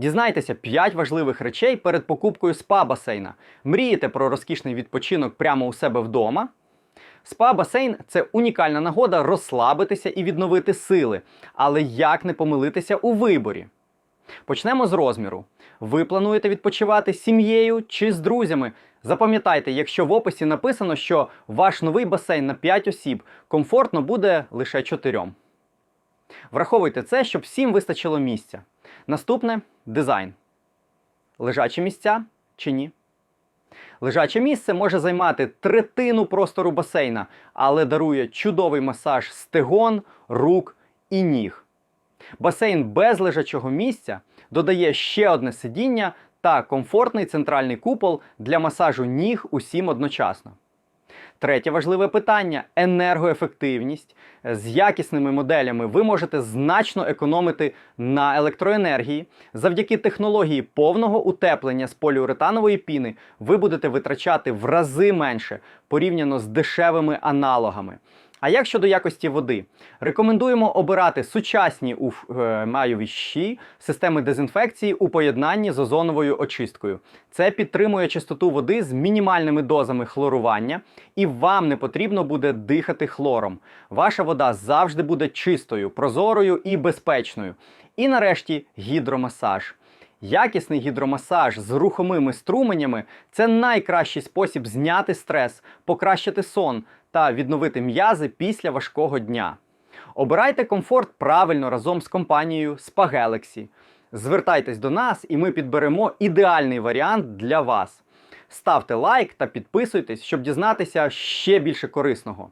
Дізнайтеся 5 важливих речей перед покупкою спа-басейна. Мрієте про розкішний відпочинок прямо у себе вдома? Спа-басейн це унікальна нагода розслабитися і відновити сили. Але як не помилитися у виборі? Почнемо з розміру. Ви плануєте відпочивати з сім'єю чи з друзями? Запам'ятайте, якщо в описі написано, що ваш новий басейн на 5 осіб комфортно буде лише 4. Враховуйте це, щоб всім вистачило місця. Наступне дизайн. Лежачі місця чи ні? Лежаче місце може займати третину простору басейна, але дарує чудовий масаж стегон, рук і ніг. Басейн без лежачого місця додає ще одне сидіння та комфортний центральний купол для масажу ніг усім одночасно. Третє важливе питання енергоефективність. З якісними моделями ви можете значно економити на електроенергії. Завдяки технології повного утеплення з поліуретанової піни ви будете витрачати в рази менше порівняно з дешевими аналогами. А як щодо якості води? Рекомендуємо обирати сучасні е, системи дезінфекції у поєднанні з озоновою очисткою. Це підтримує чистоту води з мінімальними дозами хлорування, і вам не потрібно буде дихати хлором. Ваша вода завжди буде чистою, прозорою і безпечною. І нарешті гідромасаж. Якісний гідромасаж з рухомими струменями це найкращий спосіб зняти стрес, покращити сон та відновити м'язи після важкого дня. Обирайте комфорт правильно разом з компанією Spa Galaxy. Звертайтесь до нас, і ми підберемо ідеальний варіант для вас. Ставте лайк та підписуйтесь, щоб дізнатися ще більше корисного.